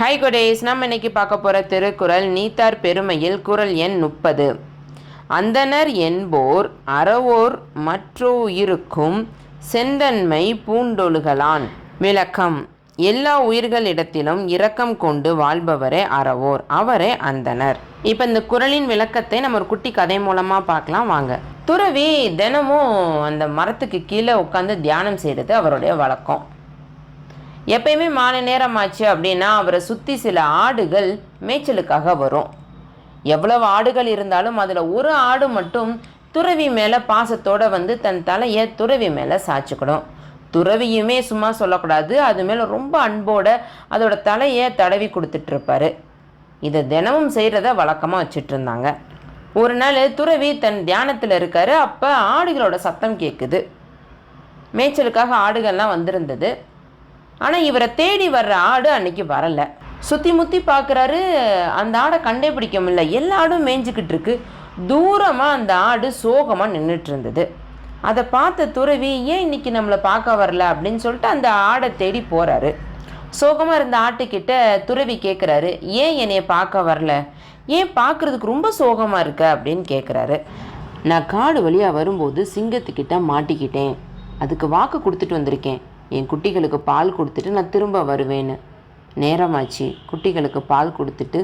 High குடேஸ் நம்ம இன்னைக்கு பார்க்க போகிற திருக்குறள் நீத்தார் பெருமையில் குறள் எண் முப்பது. அந்தனர் என்போர் அறவோர் மற்றோயிருக்கும் செந்தன்மை பூண்டொழுகலான். விளக்கம். எல்லா உயிர்களிடத்திலும் இரக்கம் கொண்டு வாழ்பவரே அறவோர் அவரே அந்தனர் இப்போ இந்த குறளின் விளக்கத்தை நம்ம ஒரு குட்டி கதை மூலமாக பார்க்கலாம் வாங்க. துறவி தினமும் அந்த மரத்துக்கு கீழே உட்காந்து தியானம் செய்கிறது அவருடைய வழக்கம். எப்பயுமே மாலை நேரம் ஆச்சு அப்படின்னா அவரை சுற்றி சில ஆடுகள் மேய்ச்சலுக்காக வரும். எவ்வளவு ஆடுகள் இருந்தாலும் அதில் ஒரு ஆடு மட்டும் துறவி மேலே பாசத்தோடு வந்து தன் தலையை துறவி மேலே சாய்ச்சிக்கிடும் துறவியுமே சும்மா சொல்லக்கூடாது அது மேலே ரொம்ப அன்போட அதோட தலையை தடவி கொடுத்துட்ருப்பாரு இதை தினமும் செய்கிறத வழக்கமாக வச்சுட்டு இருந்தாங்க. ஒரு நாள் துறவி தன் தியானத்தில் இருக்காரு அப்போ ஆடுகளோட சத்தம் கேட்குது மேய்ச்சலுக்காக ஆடுகள்லாம் வந்திருந்தது. ஆனால் இவரை தேடி வர்ற ஆடு அன்னைக்கு வரலை. சுற்றி முற்றி பார்க்குறாரு அந்த ஆடை கண்டே பிடிக்க முடியல. எல்லா ஆடும் மேய்ஞ்சிக்கிட்டு இருக்கு. தூரமாக அந்த ஆடு சோகமாக நின்றுட்டு இருந்தது. அதை பார்த்த துறவி ஏன் இன்னைக்கு நம்மளை பார்க்க வரல? அப்படின்னு சொல்லிட்டு அந்த ஆடை தேடி போகிறாரு சோகமாக இருந்த ஆட்டுக்கிட்ட துறவி கேட்குறாரு ஏன் என்னைய பார்க்க வரல? ஏன் பார்க்குறதுக்கு ரொம்ப சோகமாக இருக்க? அப்படின்னு கேட்குறாரு நான் காடு வழியாக வரும்போது சிங்கத்துக்கிட்ட மாட்டிக்கிட்டேன். அதுக்கு வாக்கு கொடுத்துட்டு வந்திருக்கேன். என் குட்டிகளுக்கு பால் கொடுத்துட்டு நான் திரும்ப வருவேன்னு. நேரமாச்சு. குட்டிகளுக்கு பால் கொடுத்துட்டு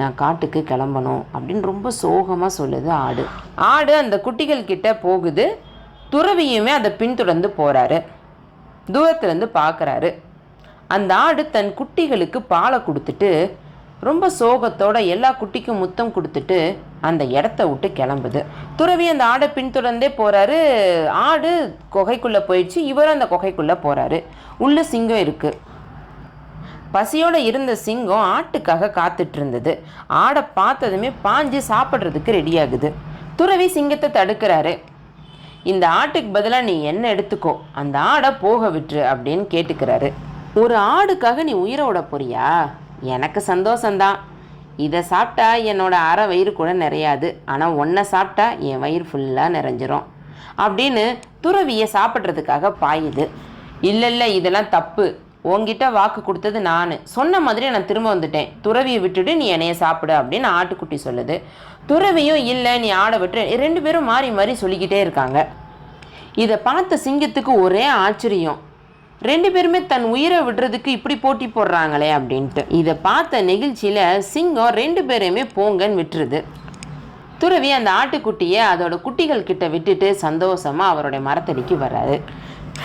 நான் காட்டுக்கு கிளம்பணும் அப்படின்னு ரொம்ப சோகமாக சொல்லுது ஆடு. ஆடு அந்த குட்டிகள் கிட்ட போகுது. துறவியுமே அதை பின்தொடர்ந்து போகிறாரு தூரத்துலேருந்து பார்க்குறாரு. அந்த ஆடு தன் குட்டிகளுக்கு பாலை கொடுத்துட்டு ரொம்ப சோகத்தோட எல்லா குட்டிக்கும் முத்தம் கொடுத்துட்டு அந்த இடத்த விட்டு கிளம்புது. துறவி அந்த ஆடை பின்தொடர்ந்தே போகிறாரு ஆடு குகைக்குள்ளே போயிடுச்சு. இவரும் அந்த குகைக்குள்ளே போகிறாரு உள்ள சிங்கம் இருக்குது பசியோடு இருந்த சிங்கம் ஆட்டுக்காக காத்துட்டு இருந்தது. ஆடை பார்த்ததுமே பாஞ்சு சாப்பிட்றதுக்கு ரெடியாகுது துறவி சிங்கத்தை தடுக்கிறாரு. இந்த ஆட்டுக்கு பதிலாக நீ என்ன எடுத்துக்கோ. அந்த ஆடை போக விட்டுரு அப்படின்னு கேட்டுக்கிறாரு. ஒரு ஆடுக்காக நீ உயிரை விட போறியா? எனக்கு சந்தோஷந்தான் இதை சாப்பிட்டா என்னோட அரை வயிறு கூட நிறையாது. ஆனால் ஒன்றை சாப்பிட்டா என் வயிறு ஃபுல்லாக நிறைஞ்சிரும். அப்படின்னு துறவியை சாப்பிட்றதுக்காக பாயுது. இல்லை இல்லை இதெல்லாம் தப்பு. உன்கிட்ட வாக்கு கொடுத்தது நான். சொன்ன மாதிரி நான் திரும்ப வந்துட்டேன். துறவியை விட்டுட்டு நீ என்னைய சாப்பிடு அப்படின்னு ஆட்டுக்குட்டி சொல்லுது. துறவியும் இல்லை நீ ஆடை விட்டு ரெண்டு பேரும் மாறி மாறி சொல்லிக்கிட்டே இருக்காங்க. இதை பார்த்த சிங்கத்துக்கு ஒரே ஆச்சரியம். ரெண்டு பேருமே தன் உயிரை விடுறதுக்கு இப்படி போட்டி போடுறாங்களே அப்படின்ட்டு. இதை பார்த்த நெகிழ்ச்சியில் சிங்கம் ரெண்டு பேரையுமே போங்கன்னு விட்டுருது. துறவி அந்த ஆட்டுக்குட்டியை அதோட குட்டிகள் கிட்ட விட்டுட்டு சந்தோஷமாக அவருடைய மரத்தடிக்கு வர்றாரு.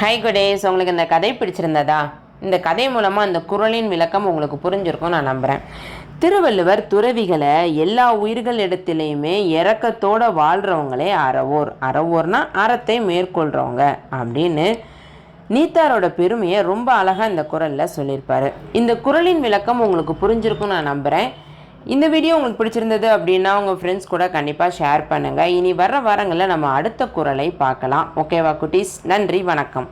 ஹை குடேஸ் உங்களுக்கு இந்த கதை பிடிச்சிருந்ததா? இந்த கதை மூலமாக அந்த குரலின் விளக்கம் உங்களுக்கு புரிஞ்சிருக்கும் நான் நம்புகிறேன் திருவள்ளுவர் துறவிகளை எல்லா உயிர்கள் இடத்துலையுமே இறக்கத்தோடு வாழ்கிறவங்களே அறவோர். அறவோர்னா அறத்தை மேற்கொள்கிறவங்க அப்படின்னு நீத்தாரோட பெருமையை ரொம்ப அழகாக இந்த குரலில் சொல்லியிருப்பார். இந்த குறளின் விளக்கம் உங்களுக்கு புரிஞ்சிருக்கும்னு நான் நம்புகிறேன் இந்த வீடியோ உங்களுக்கு பிடிச்சிருந்தது அப்படின்னா உங்கள் ஃப்ரெண்ட்ஸ் கூட கண்டிப்பாக ஷேர் பண்ணுங்கள் இனி வர்ற வாரங்களில் நம்ம அடுத்த குரலை பார்க்கலாம். ஓகேவா குட்டீஸ்? நன்றி வணக்கம்.